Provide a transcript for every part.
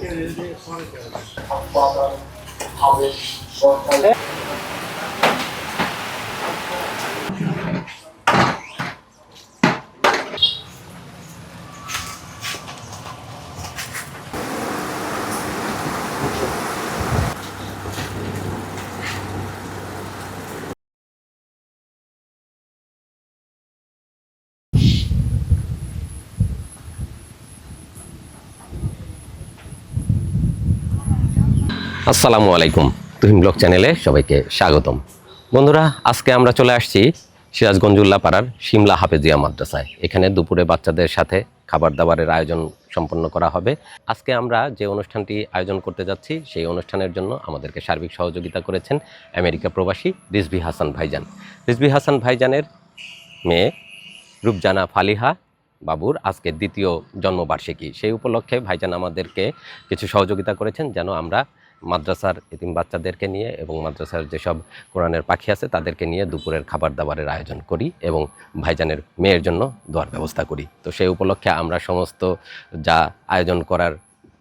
genelde sonra gelir. Hatta haber, ortalık. আসসালামু আলাইকুম। Tuhin blog চ্যানেলে সবাইকে স্বাগতম। বন্ধুরা, আজকে আমরা চলে আসছি সিরাজগঞ্জুল্লাহ পাড়ার শিমলা হাফেজিয়া মাদ্রাসায়। এখানে দুপুরে বাচ্চাদের সাথে খাবার দাবারের আয়োজন সম্পন্ন করা হবে। আজকে আমরা যে অনুষ্ঠানটি আয়োজন করতে যাচ্ছি, সেই অনুষ্ঠানের জন্য আমাদেরকে সার্বিক সহযোগিতা করেছেন আমেরিকা প্রবাসী রিজভি হাসান ভাইজান। রিজভি হাসান ভাইজানের মেয়ে রূপজানা ফালিহা বাবুর আজকে দ্বিতীয় জন্মবার্ষিকী। সেই উপলক্ষে ভাইজান আমাদেরকে কিছু সহযোগিতা করেছেন, যেন আমরা মাদ্রাসার এতিম বাচ্চাদেরকে নিয়ে এবং মাদ্রাসার যেসব কোরআনের পাখি আছে তাদেরকে নিয়ে দুপুরের খাবার দাবারের আয়োজন করি এবং ভাইজানের মেয়ের জন্য দোয়ার ব্যবস্থা করি। তো সেই উপলক্ষে আমরা সমস্ত যা আয়োজন করার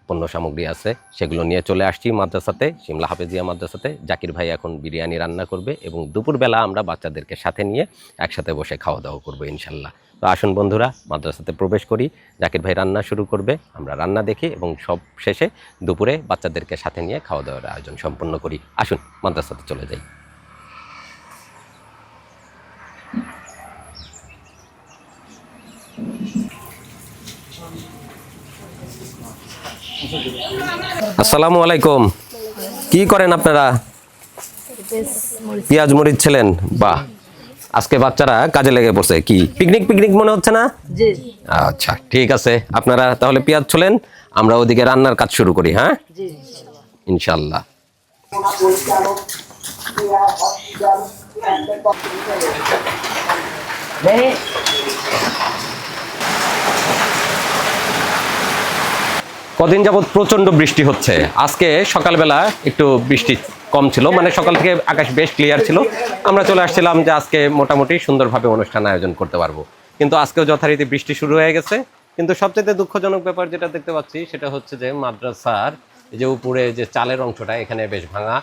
পণ্য সামগ্রী আছে, সেগুলো নিয়ে চলে আসছি মাদ্রাসাতে, সিমলা হাফেজিয়া মাদ্রাসাতে। জাকির ভাই এখন বিরিয়ানি রান্না করবে এবং দুপুরবেলা আমরা বাচ্চাদেরকে সাথে নিয়ে একসাথে বসে খাওয়া দাওয়া করব ইনশাল্লাহ। তো আসুন বন্ধুরা, মাদ্রাসাতে প্রবেশ করি, জাকির ভাই রান্না শুরু করবে, আমরা রান্না দেখি এবং সব শেষে দুপুরে বাচ্চাদেরকে সাথে নিয়ে খাওয়া দাওয়ার আয়োজন সম্পন্ন করি। আসুন, মাদ্রাসাতে চলে যাই। আসসালামু আলাইকুম। কি করেন আপনারা? পেঁয়াজ মরিচ ছিলেন? বাহ। আজকে বাচ্চারা কাজে লেগে পড়ছে। কি পিকনিক পিকনিক মনে হচ্ছে না? আচ্ছা ঠিক আছে। আপনারা তাহলে পেঁয়াজ ছোলেন আমরা ওদিকে রান্নার কাজ শুরু করি হ্যাঁ? ইনশাল্লাহ কদিন যাবত প্রচণ্ড বৃষ্টি হচ্ছে। আজকে সকালবেলা একটু বৃষ্টি কম ছিল মানে সকাল থেকে আকাশ বেশ ক্লিয়ার ছিল। আমরা চলে আসছিলাম যে আজকে মোটামুটি সুন্দরভাবে অনুষ্ঠান আয়োজন করতে পারব। কিন্তু আজকেও যথারীতি বৃষ্টি শুরু হয়ে গেছে। কিন্তু সবচেয়ে দুঃখজনক ব্যাপার যেটা দেখতে পাচ্ছি, সেটা হচ্ছে যে মাদ্রাসার যে উপরে যে চালের অংশটা, এখানে বেশ ভাঙা,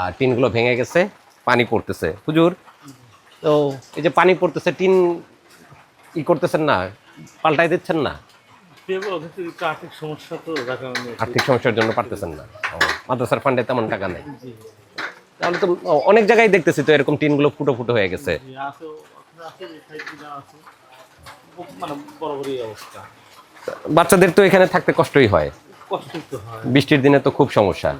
আর টিনগুলো ভেঙে গেছে, পানি পড়তেছে। হুজুর, তো এই যে পানি পড়তেছে, টিন ই করতেছেন না, পাল্টাই দিচ্ছেন না? আর্থিক সমস্যা তো আর্থিক সমস্যার জন্য পারতেছেন না। মাদ্রাসার ফান্ডে তেমন টাকা নেই। তাহলে তো অনেক জায়গায় দেখতেছি তো এরকম টিনগুলো ফুটো ফুটো হয়ে গেছে। মানে বাচ্চাদের তো এখানে থাকতে কষ্টই হয়। হয়। বৃষ্টির দিনে তো খুব সমস্যা।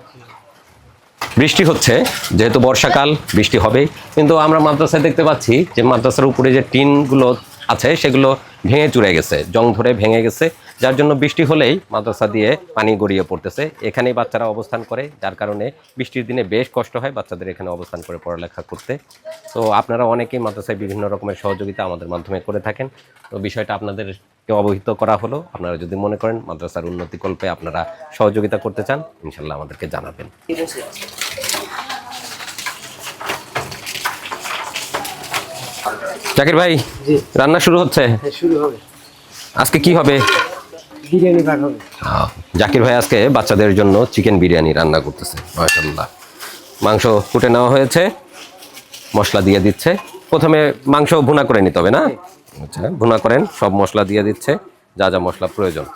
বৃষ্টি হচ্ছে যেহেতু বর্ষাকাল বৃষ্টি হবে কিন্তু আমরা মাদ্রাসায় দেখতে পাচ্ছি যে মাদ্রাসার উপরে যে টিনগুলো আছে সেগুলো ভেঙে চুরে গেছে। জং ধরে ভেঙে গেছে। যার জন্য বৃষ্টি হলেই মাদ্রাসা দিয়ে পানি গড়িয়ে পড়তেছে। এখানেই বাচ্চারা অবস্থান করে যার কারণে বৃষ্টির দিনে বেশ কষ্ট হয় বাচ্চাদের এখানে অবস্থান করে পড়ালেখা করতে। তো আপনারা অনেকেই মাদ্রাসায় বিভিন্ন রকমের সহযোগিতা আমাদের মাধ্যমে করে থাকেন। তো বিষয়টা আপনাদেরকে অবহিত করা হলো। আপনারা যদি মনে করেন মাদ্রাসার উন্নতিকল্পে আপনারা সহযোগিতা করতে চান ইনশাল্লাহ আমাদেরকে জানাবেন। জাকির ভাই রান্না শুরু হচ্ছে? শুরু হবে। আজকে কি হবে? বিরিয়ানি হবে আহ, জাকির ভাই আজকে বাচ্চাদের জন্য চিকেন বিরিয়ানি রান্না করতেছে মাশাল্লাহ মাংস কুটে নেওয়া হয়েছে মশলা দিয়ে দিচ্ছে। প্রথমে মাংস ভুনা করে নিতে হবে না? আচ্ছা ভুনা করেন সব মশলা দিয়ে দিচ্ছে যা যা মশলা প্রয়োজন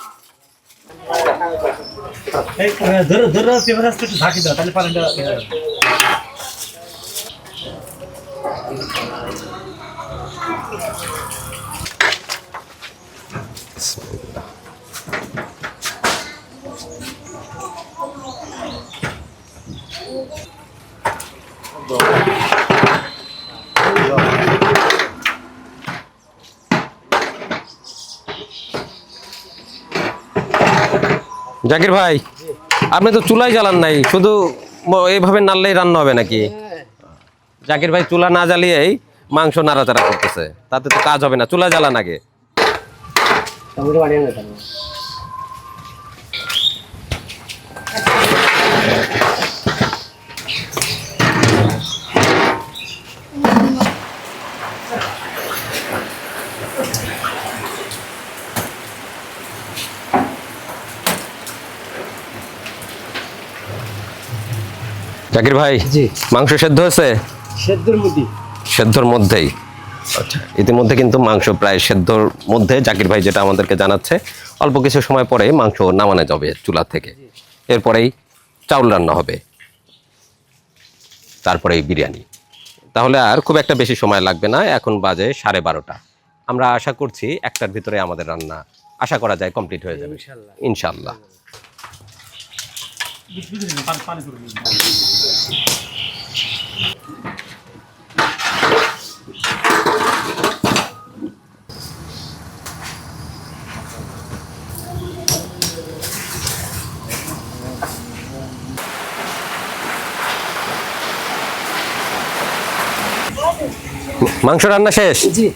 ধরো ধরো পেপার আসতে একটু ঝাঁকি দাও তাহলে পানিটা জাকির ভাই, আপনি তো চুলাই জ্বালান নাই, শুধু এইভাবে নাড়লেই রান্না হবে নাকি? জাকির ভাই চুলা না জ্বালিয়েই মাংস নাড়াচাড়া করতেছে, তাতে তো কাজ হবে না, চুলা জ্বালান আগে। জাকির ভাই জি। মাংস সেদ্ধ হয়েছে? সেদ্ধর মধ্যে সেদ্ধর মধ্যেই। আচ্ছা ইতিমধ্যে কিন্তু মাংস প্রায় সেদ্ধর মধ্যে জাকির ভাই যেটা আমাদেরকে জানাচ্ছে অল্প কিছু সময় পরে মাংস নামানো যাবে চুলা থেকে। এরপরেই চাউল রান্না হবে। তারপরেই বিরিয়ানি। তাহলে আর খুব একটা বেশি সময় লাগবে না এখন বাজে সাড়ে বারোটা। আমরা আশা করছি একটার ভিতরে আমাদের রান্না আশা করা যায় কমপ্লিট হয়ে যাবে। ইনশাল্লাহ ইনশাল্লাহ পানি পানি করে দিন মাংস রান্না শেষ? জি।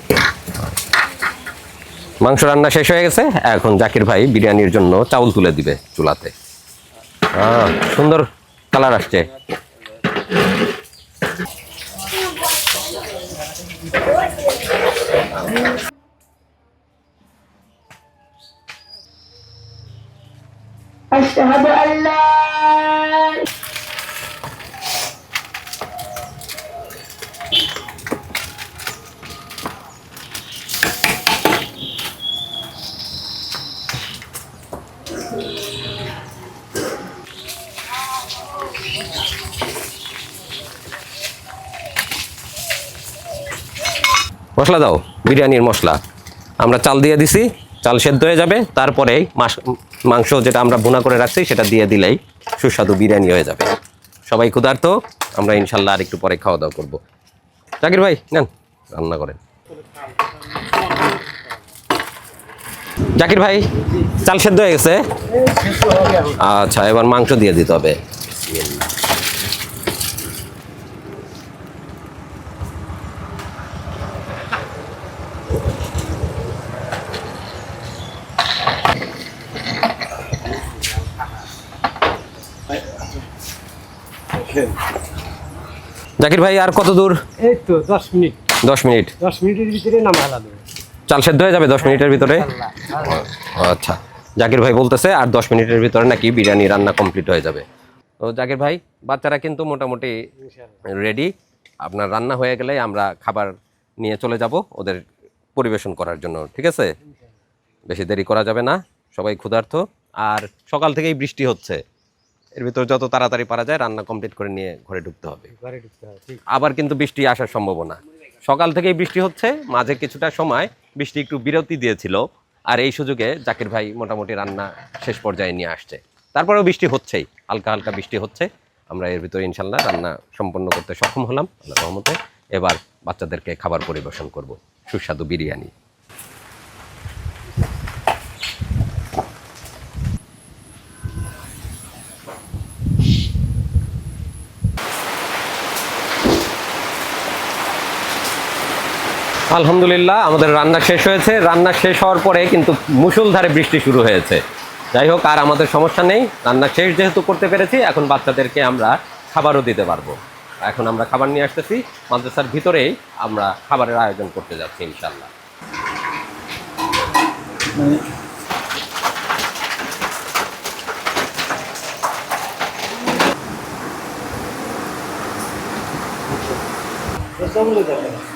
মাংস রান্না শেষ হয়ে গেছে। এখন জাকির ভাই বিরিয়ানির জন্য চাউল তুলে দিবে চুলাতে। আহ, সুন্দর কালার আসছে أشهد أن لا মশলা দাও, বিরিয়ানির মশলা। আমরা চাল দিয়ে দিছি, চাল সেদ্ধ হয়ে যাবে, তারপরে মাস- যেটা আমরা ভুনা করে রাখছি, সেটা দিয়ে দিলেই সুস্বাদু বিরিয়ানি হয়ে যাবে। সবাই ক্ষুধার্ত, আমরা ইনশাল্লাহ আর একটু পরে খাওয়া দাওয়া করব। জাকির ভাই, নেন, রান্না করেন। জাকির ভাই, চাল সেদ্ধ হয়ে গেছে। আচ্ছা এবার মাংস দিয়ে দিতে হবে। জাকির ভাই আর কত দূর? এই তো দশ মিনিট। দশ মিনিট। দশ মিনিটের ভিতরে নামা আলাদা চাল সেদ্ধ হয়ে যাবে দশ মিনিটের ভিতরে? আচ্ছা। জাকির ভাই বলতেছে আর দশ মিনিটের ভিতরে নাকি বিরিয়ানি রান্না কমপ্লিট হয়ে যাবে। তো জাকির ভাই বাচ্চারা কিন্তু মোটামুটি রেডি আপনার রান্না হয়ে গেলে আমরা খাবার নিয়ে চলে যাব ওদের পরিবেশন করার জন্য ঠিক আছে? বেশি দেরি করা যাবে না সবাই ক্ষুধার্ত। আর সকাল থেকেই বৃষ্টি হচ্ছে। এর ভিতর যত তাড়াতাড়ি পারা যায় রান্না কমপ্লিট করে নিয়ে ঘরে ঢুকতে হবে। ঘরে ঢুকতে হবে ঠিক। আবার কিন্তু বৃষ্টি আসার সম্ভাবনা। সকাল থেকেই বৃষ্টি হচ্ছে মাঝে কিছুটা সময় বৃষ্টি একটু বিরতি দিয়েছিল আর এই সুযোগে জাকির ভাই মোটামুটি রান্না শেষ পর্যায়ে নিয়ে আসছে। তারপরেও বৃষ্টি হচ্ছেই হালকা হালকা বৃষ্টি হচ্ছে। আমরা এর ভিতরে ইনশাল্লাহ রান্না সম্পন্ন করতে সক্ষম হলাম আল্লাহ রহমতে। এবার বাচ্চাদেরকে খাবার পরিবেশন করব সুস্বাদু বিরিয়ানি। আলহামদুলিল্লাহ, আমাদের রান্না শেষ হয়েছে। রান্না শেষ হওয়ার পরে কিন্তু মুষলধারে বৃষ্টি শুরু হয়েছে। যাই হোক, আর আমাদের সমস্যা নেই। রান্না শেষ যেহেতু করতে পেরেছি, এখন বাচ্চাদেরকে আমরা খাবারও দিতে পারব। এখন আমরা খাবার নিয়ে আসতেছি। মাদ্রাসার ভিতরেই আমরা খাবারের আয়োজন করতে যাচ্ছি ইনশাল্লাহ রসগোল্লা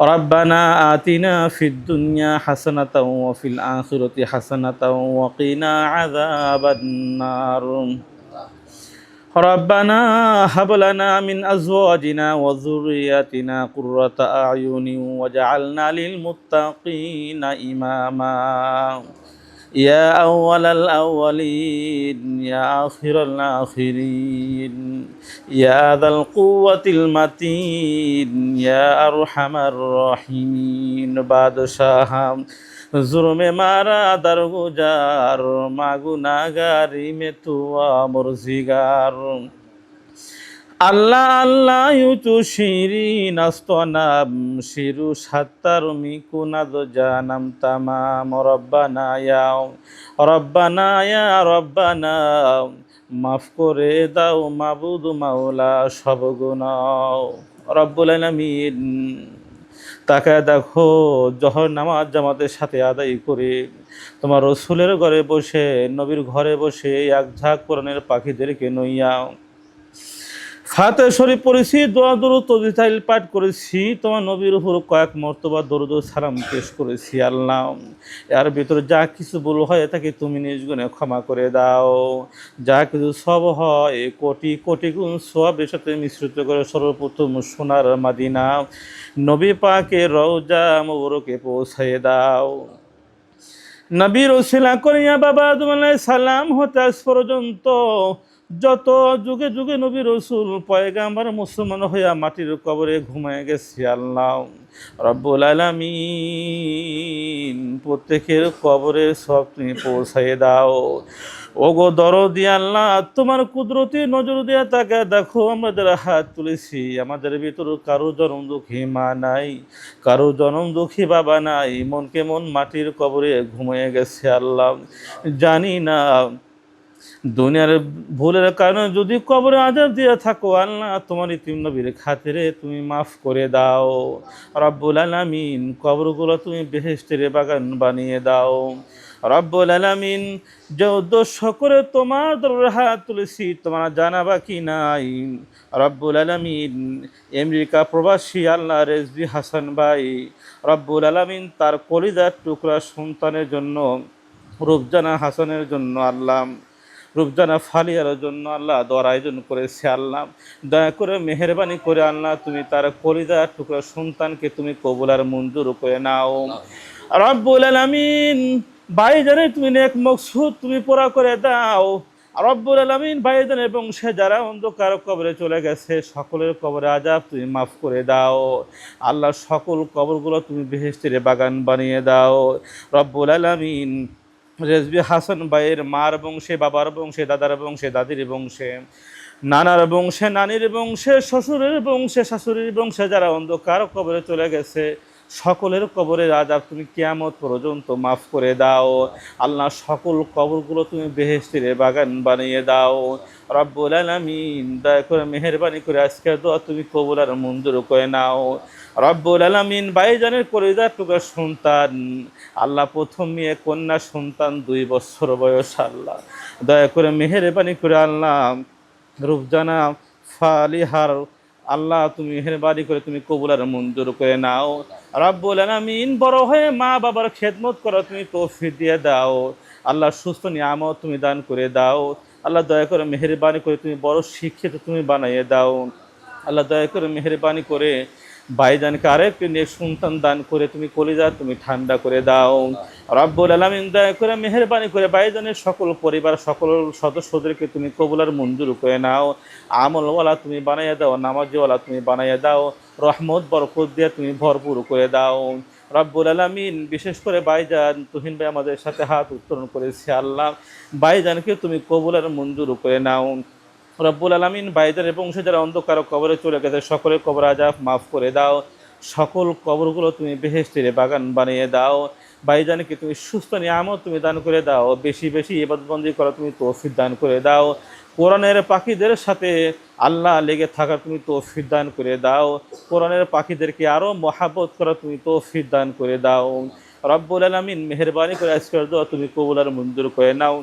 ربنا آتنا في الدنيا حسنة وفي الآخرة حسنة وقنا عذاب النار ربنا هب لنا من أزواجنا وذرياتنا قرة أعين وجعلنا للمتقين إماما يا أول الأولين يا آخر الآخرين يا ذا القوة المتين يا أرحم الراحمين বাদশাহ জুরমে মারা দরগুজার মাগুনাগারি মে তুয়া মুরজিগার আল্লাহ আল্লাহ ইউতু শিরিন আস্তনাম শিরু সাত্তারুমি কুনাদ জানাম তামাম। রব্বানা ইয়াও রব্বানা মাফ করে দাও মাবুদ মাওলা সব গুনাও রব্বুল আলামিন, তাকায় দেখো জহর নামাজ জামাতের সাথে আদায় করে তোমার রসুলের ঘরে বসে, নবীর ঘরে বসে এক ঝাঁক কোরআনের পাখিদেরকে নইয়া ফাতে শরীফ পড়েছি, দোয়া, দরুদ তবিতাইল পাঠ করেছি। তোমার নবীর উপর কয়েক মর্তবা দরুদ সালাম পেশ করেছি, আল্লাহ। এর ভিতরে যা কিছু ভুল হয়, তাকে তুমি নিজ গুণে ক্ষমা করে দাও। যা কিছু সব হয়, কোটি কোটি গুণ সবের সাথে মিশ্রিত করে সর্বপ্রথম সোনার মাদিনা। নবী পাকে রওজা মোবরকে পৌঁছায় দাও। নবীর ওসিলা করিয়া বাবা আলাইহিস সালাম হতে আজ পর্যন্ত যত যুগে যুগে নবী রসুল পয়গাম্বার মুসলমান হইয়া মাটির কবরে ঘুমায় গেছে আল্লাহ। রব্বুল আলামিন, প্রত্যেকের কবরে সব তুমি পৌঁছাই দাও। ওগো দর দরদি আল্লাহ, তোমার কুদরতি নজর দিয়া তাকে দেখো, আমাদের হাত তুলেছি। আমাদের ভিতর কারও জনম দুঃখী মা নাই, কারও জনম দুঃখী বাবা নাই মনকে মন মাটির কবরে ঘুমিয়ে গেছে আল্লাহ। জানি না দুনিয়ার ভুলের কারণে যদি কবরে আজাব দিয়ে থাকো, আল্লাহ তোমার ইতিম নবীর খাতিরে তুমি মাফ করে দাও। রব্বুল আলামিন কবরগুলো তুমি বেহেস্তের বাগান বানিয়ে দাও। রব্বুল আলামিন যে উদ্দেশ্য করে তোমার হাত তুলেছি, তোমার জানা বাকি নাই। রব্বুল আলামিন আমেরিকা প্রবাসী আল্লাহ রেজবি হাসান ভাই, রব্বুল আলামিন তার কলিদার টুকরা সন্তানের জন্য রূপজানা হাসানের জন্য আল্লাহ রূপজানা ফালিয়ার জন্য আল্লাহ দর আয়োজন করেছে আল্লাহ। দয়া করে মেহরবানি করে আল্লাহ, তুমি তার কলিদার টুকরা সন্তানকে তুমি কবুলার মঞ্জুর করে নাও। রব্বুল আলামিন, ভাইজানে তুমি নেক মকসুদ তুমি পুরা করে দাও। রব্বুল আলামিন, ভাইজান এবং সে যারা অন্ধকার কবরে চলে গেছে, সকলের কবরে আজাব তুমি মাফ করে দাও। আল্লাহ সকল কবরগুলো তুমি বেহেস্তের বাগান বানিয়ে দাও। রব্বুল আলামিন রেজবি হাসান ভাইয়ের মার বংশে, বাবার বংশে, দাদার বংশে, দাদির বংশে, নানার বংশে, নানির বংশে, শ্বশুরের বংশে, শাশুড়ির বংশে, যারা অন্ধকার কবরে চলে গেছে সকলের কবরের আজাব তুমি কেয়ামত পর্যন্ত মাফ করে দাও। আল্লাহ, সকল কবরগুলো তুমি বেহেস্তির বাগান বানিয়ে দাও। রব্বুল আলামিন, দয়া করে মেহরবানি করে আজকে দোয়া তুমি কবুল আর মঞ্জুর করে নাও। রব্বুল আলামিন, বাইজানের কলিজার টুকরা সন্তান। আল্লাহ, প্রথম মেয়ে কন্যা সন্তান দুই বছর বয়স, আল্লাহ। দয়া করে মেহরবানি করে আল্লাহ, রূপজানা ফালিহার আল্লাহ, তুমি মেহরবানি করে তুমি কবুলার মঞ্জুর করে নাও। রব্বুল আলামিন বড় হয়ে মা বাবার খেদমত করো তুমি তৌফিক দিয়ে দাও। আল্লাহ সুস্থ নিয়ামত তুমি দান করে দাও। আল্লাহ দয়া করে মেহরবানি করে তুমি বড় শিক্ষিত তুমি বানাইয়ে দাও। আল্লাহ দয়া করে মেহরবানি করে ভাইজানকে আরেকটি নিয়ে সন্তান দান করে তুমি কলিজা, তুমি ঠান্ডা করে দাও। রব্বুল আলামিন দয়া করে মেহরবানি করে ভাইজানের সকল পরিবার, সকল সদস্যদেরকে তুমি কবুলার মঞ্জুর করে নাও। আমলওয়ালা তুমি বানাইয়া দাও, নামাজিওয়ালা তুমি বানাইয়া দাও। রহমত, বরকত দিয়ে তুমি ভরপুর করে দাও। রব্বুল আলামিন, বিশেষ করে বাইজান তুহিন ভাই আমাদের সাথে হাত উত্তোলন করেছে আল্লাহ। বাইজানকে তুমি কবুলার মঞ্জুর করে নাও। রব্বুল আলমিন বাইদের এবং সে যারা অন্ধকার কবরে চলে গেছে, সকলের কবর আজাব মাফ করে দাও। সকল কবরগুলো তুমি বেহেস্তিরে বাগান বানিয়ে দাও। বাইজানকে তুমি সুস্থ নিয়ামত তুমি দান করে দাও। বেশি বেশি এবাদবন্দি করা, তুমি তৌফিক দান করে দাও। কোরআনের পাখিদের সাথে আল্লাহ লেগে থাকা তুমি তৌফিক দান করে দাও। কোরআনের পাখিদেরকে আরও মহাব্বত করা তুমি তৌফিক দান করে দাও। রব্বুল আলমিন মেহরবানি করে আজকের দোয়া তুমি কবুলার মঞ্জুর করে নাও।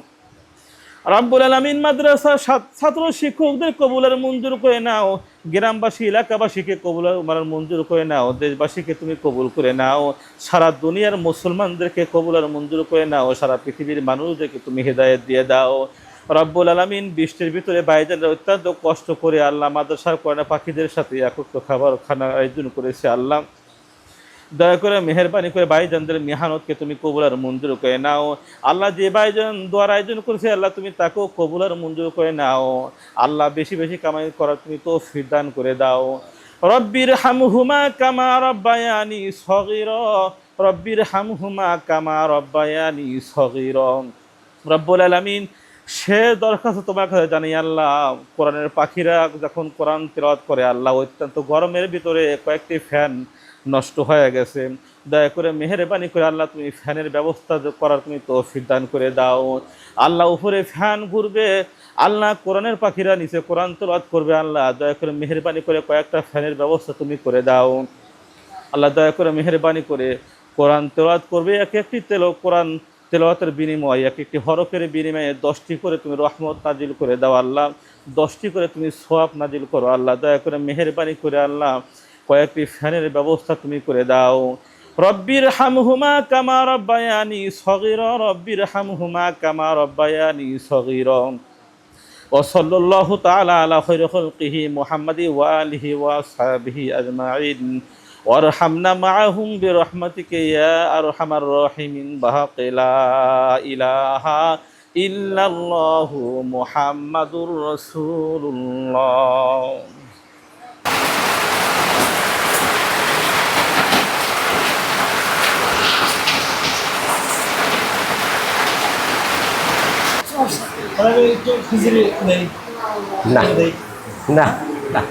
রাব্বুল আলামিন মাদ্রাসা ছাত্র শিক্ষকদের কবুলের মঞ্জুর করে নাও। গ্রামবাসী, এলাকাবাসীকে কবুল মানে মঞ্জুর করে নাও। দেশবাসীকে তুমি কবুল করে নাও। সারা দুনিয়ার মুসলমানদেরকে কবুলের মঞ্জুর করে নাও। সারা পৃথিবীর মানুষদেরকে তুমি হেদায়েত দিয়ে দাও। রব্বুল আলামিন বৃষ্টির ভিতরে বাইজানরা অত্যন্ত কষ্ট করে আল্লাহ মাদ্রাসার কয়না পাখিদের সাথে একত্র খাবার খানা আয়োজন করেছে আল্লাহ। দয়া করে মেহরবানি করে ভাইজানদের মেহানতকে তুমি কবুলার মঞ্জুর করে নাও। আল্লাহ যে ভাইজান দোয়ার আয়োজন করেছে, আল্লাহ তুমি তাকেও কবুলার মঞ্জুর করে নাও। আল্লাহ বেশি বেশি কামাই করার তুমি তো দান করে দাও। রব্বির হামহুমা কামা রব্বায়ানি সগির। রব্বির হামহুমা কামা রব্বায়ানি সগির। রব্বুল আলামিন সে দরখাস্ত তোমার কাছে জানি আল্লাহ, কোরআনের পাখিরা যখন কোরআন তেলাওয়াত করে, আল্লাহ অত্যন্ত গরমের ভিতরে কয়েকটি ফ্যান নষ্ট হয়ে গেছে। দয়া করে মেহরবানি করে আল্লাহ, তুমি ফ্যানের ব্যবস্থা করার তুমি তৌফিক দান করে দাও। আল্লাহ উপরে ফ্যান ঘুরবে, আল্লাহ কোরআনের পাখিরা নিচে কোরআন তেলাওয়াত করবে, আল্লাহ দয়া করে মেহরবানি করে কয়েকটা ফ্যানের ব্যবস্থা তুমি করে দাও। আল্লাহ দয়া করে মেহরবানি করে কোরআন তেলাওয়াত করবে, এক একটি তেল কোরআন তেলাওয়াতের বিনিময় এক একটি হরফের বিনিময়ে দশটি করে তুমি রহমত নাজিল করে দাও আল্লাহ দশটি করে তুমি সোয়াব নাজিল করো আল্লাহ দয়া করে মেহরবানি করে আল্লাহ কয়েকটি ফ্যানের ব্যবস্থা তুমি করে দাও রব্বির হামহুমা কামা রব্বায়ানি সগির রব্বির হামহুমা কামা রব্বায়ানি সগির وصلى الله تعالى على خير خلقه محمد وآله وأصحابه أجمعين ওয়ারহামনা মাহুম বে রহমাতিকে ইয়া আর হামার রহিমিন বাহাকেলা ইলাহা ইল্লাল্লাহু মুহাম্মাদুর রাসূলুল্লাহ। না না না।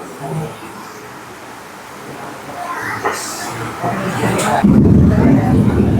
দেই না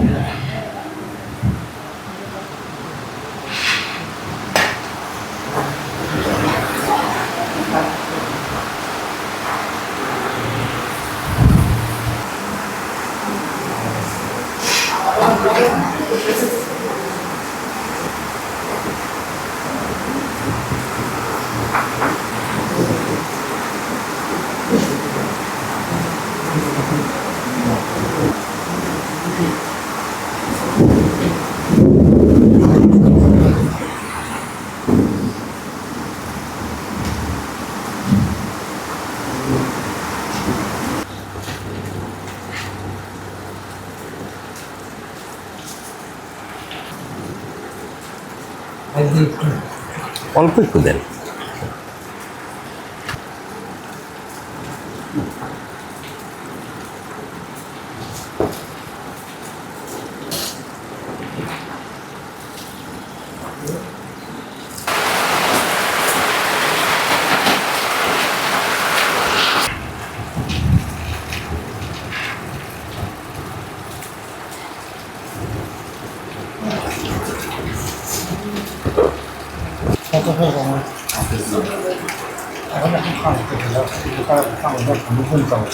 অল্প একটু দেন も5分間を。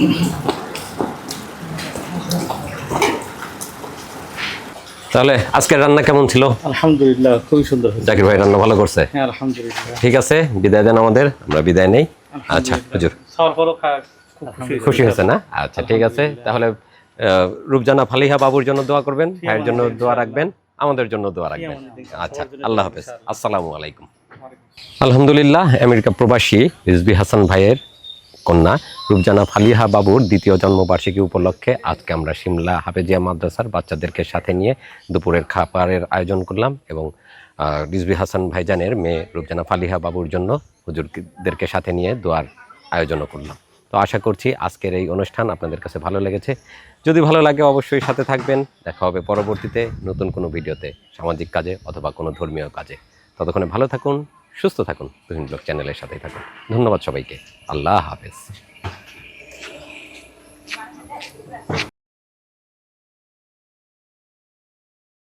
Mm-hmm. তাহলে আজকের রান্না কেমন ছিল? আলহামদুলিল্লাহ খুবই সুন্দর জাকির ভাই রান্না ভালো করছে? হ্যাঁ আলহামদুলিল্লাহ। ঠিক আছে বিদায় দেন আমাদের আমরা বিদায় নেই। আচ্ছা হুজুর। খুশি হয়েছে। না? আচ্ছা ঠিক আছে তাহলে আহ, রূপজানা ফালিহা বাবুর জন্য দোয়া করবেন ভাইয়ের জন্য দোয়া রাখবেন আমাদের জন্য দোয়া রাখবেন। আচ্ছা আল্লাহ হাফেজ। আসসালামু আলাইকুম। আলহামদুলিল্লাহ আমেরিকা প্রবাসী রিজবি হাসান ভাইয়ের কন্যা। রূপজানা ফালিহা বাবুর দ্বিতীয় জন্মবার্ষিকী উপলক্ষে আজকে আমরা সিমলা হাফেজিয়া মাদ্রাসার বাচ্চাদেরকে সাথে নিয়ে দুপুরের খাবারের আয়োজন করলাম এবং রিজবি হাসান ভাইজানের মেয়ে রূপজানা ফালিহা বাবুর জন্য হুজুরদেরকে সাথে নিয়ে দোয়ার আয়োজনও করলাম। তো আশা করছি আজকের এই অনুষ্ঠান আপনাদের কাছে ভালো লেগেছে। যদি ভালো লাগে অবশ্যই সাথে থাকবেন। দেখা হবে পরবর্তীতে নতুন কোনো ভিডিওতে সামাজিক কাজে অথবা কোনো ধর্মীয় কাজে। ততক্ষণে ভালো থাকুন। সুস্থ থাকুন। তুহিন ব্লগ চ্যানেলের সাথেই থাকুন। ধন্যবাদ সবাইকে। আল্লাহ হাফেজ।